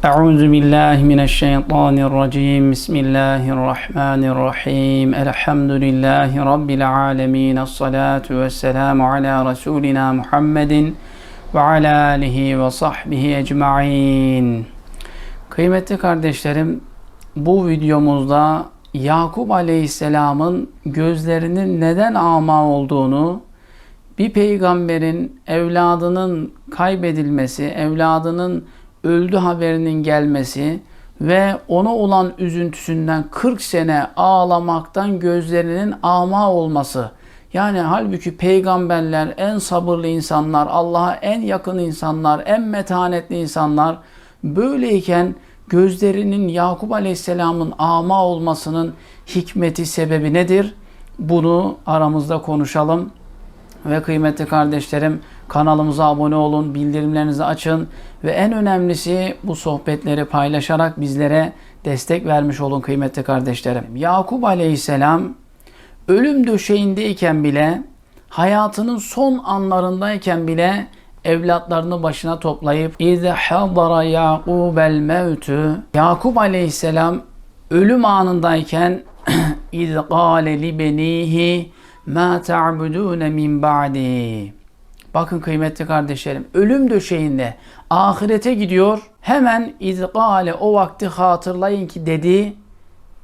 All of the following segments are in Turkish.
أعوذ بالله من الشيطان الرجيم بسم الله الرحمن الرحيم الحمد لله رب العالمين الصلاة والسلام على رسولنا محمد وعلى آله وصحبه ecmaîn. Kıymetli kardeşlerim, bu videomuzda Yakup Aleyhisselam'ın gözlerinin neden ama olduğunu, bir peygamberin evladının kaybedilmesi, evladının öldü haberinin gelmesi ve ona olan üzüntüsünden 40 sene ağlamaktan gözlerinin ama olması. Yani halbuki peygamberler en sabırlı insanlar, Allah'a en yakın insanlar, en metanetli insanlar böyleyken gözlerinin Yakup Aleyhisselam'ın ama olmasının hikmeti, sebebi nedir? Bunu aramızda konuşalım. Ve kıymetli kardeşlerim kanalımıza abone olun, bildirimlerinizi açın ve en önemlisi bu sohbetleri paylaşarak bizlere destek vermiş olun kıymetli kardeşlerim. Yakup Aleyhisselam ölüm döşeğindeyken bile hayatının son anlarındayken bile evlatlarını başına toplayıp İzâ hadara Yakubel mevtü Yakup Aleyhisselam ölüm anındayken İz gâle li benihi ma ta'budune min ba'di. Bakın kıymetli kardeşlerim, ölüm döşeğinde ahirete gidiyor. Hemen izgale o vakti hatırlayın ki dedi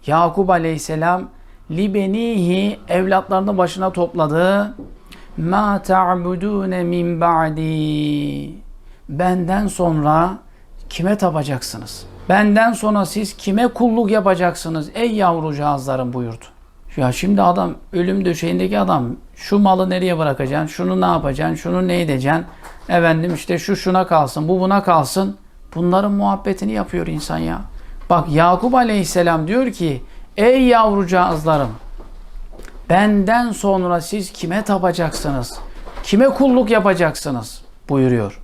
Yakup Aleyhisselam libenihi evlatlarını başına topladı. Ma ta'budune min ba'di. Benden sonra kime tapacaksınız? Benden sonra siz kime kulluk yapacaksınız ey yavrucağızlarım buyurdu. Ya şimdi adam ölüm döşeğindeki adam şu malı nereye bırakacaksın, şunu ne yapacaksın, şunu ne edeceksin, efendim işte şu şuna kalsın, bu buna kalsın. Bunların muhabbetini yapıyor insan ya. Bak Yakup Aleyhisselam diyor ki ey yavrucağızlarım benden sonra siz kime tapacaksınız? Kime kulluk yapacaksınız? buyuruyor.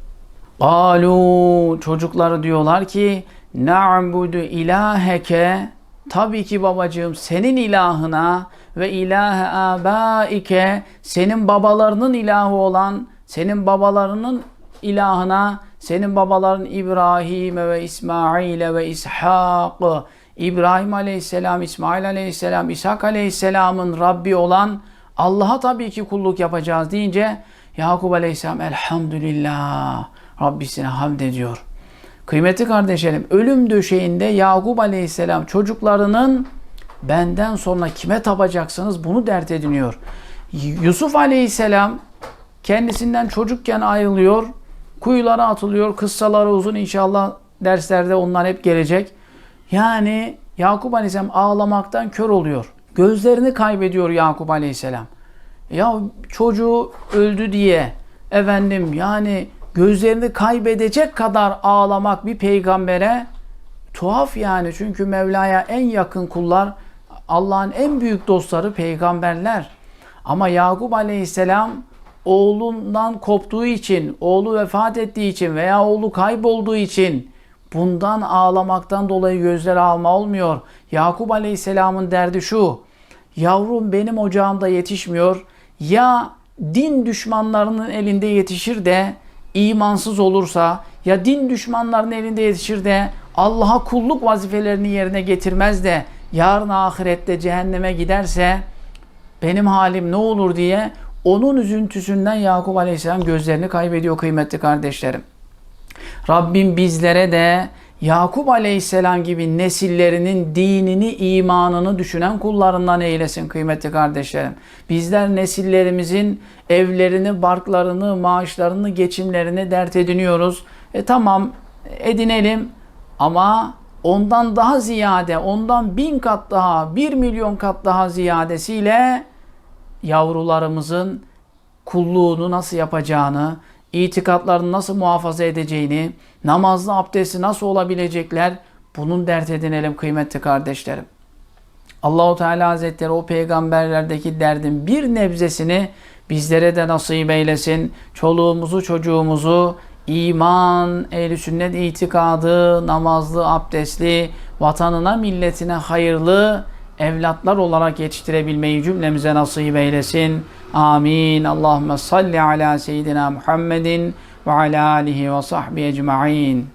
Alu çocukları diyorlar ki na'budu ilaheke Tabii ki babacığım senin ilahına ve ilahe abaike senin babalarının ilahı olan senin babalarının ilahına senin babaların İbrahim ve İsmail ve İshak İbrahim aleyhisselam, İsmail aleyhisselam, İshak aleyhisselamın Rabbi olan Allah'a tabii ki kulluk yapacağız deyince Yakup aleyhisselam elhamdülillah Rabbisine hamd ediyor. Kıymetli kardeşlerim, ölüm döşeğinde Yakup Aleyhisselam çocuklarının benden sonra kime tapacaksınız bunu dert ediniyor. Yusuf Aleyhisselam kendisinden çocukken ayrılıyor, kuyulara atılıyor. Kıssaları uzun inşallah derslerde onlar hep gelecek. Yani Yakup Aleyhisselam ağlamaktan kör oluyor. Gözlerini kaybediyor Yakup Aleyhisselam. Ya çocuğu öldü diye efendim yani gözlerini kaybedecek kadar ağlamak bir peygambere tuhaf yani. Çünkü Mevla'ya en yakın kullar Allah'ın en büyük dostları peygamberler. Ama Yakup Aleyhisselam oğlundan koptuğu için, oğlu vefat ettiği için veya oğlu kaybolduğu için bundan ağlamaktan dolayı gözleri alma olmuyor. Yakup Aleyhisselam'ın derdi şu. Yavrum benim ocağımda yetişmiyor. Ya din düşmanlarının elinde yetişir de imansız olursa ya din düşmanlarının elinde yetişir de Allah'a kulluk vazifelerini yerine getirmez de yarın ahirette cehenneme giderse benim halim ne olur diye onun üzüntüsünden Yakup Aleyhisselam gözlerini kaybediyor kıymetli kardeşlerim. Rabbim bizlere de Yakup Aleyhisselam gibi nesillerinin dinini, imanını düşünen kullarından eylesin kıymetli kardeşlerim. Bizler nesillerimizin evlerini, barklarını, maaşlarını, geçimlerini dert ediniyoruz. E tamam edinelim ama ondan daha ziyade, ondan bin kat daha, bir milyon kat daha ziyadesiyle yavrularımızın kulluğunu nasıl yapacağını, itikatlarını nasıl muhafaza edeceğini, namazlı abdesti nasıl olabilecekler bunun dert edinelim kıymetli kardeşlerim. Allahu Teala Hazretleri o peygamberlerdeki derdin bir nebzesini bizlere de nasip eylesin. Çoluğumuzu, çocuğumuzu iman, ehl sünnet itikadı, namazlı, abdestli, vatanına, milletine hayırlı evlatlar olarak yetiştirebilmeyi cümlemize nasip eylesin. Amin. Allahümme salli ala seyyidina Muhammedin ve ala alihi ve sahbihi ecma'in.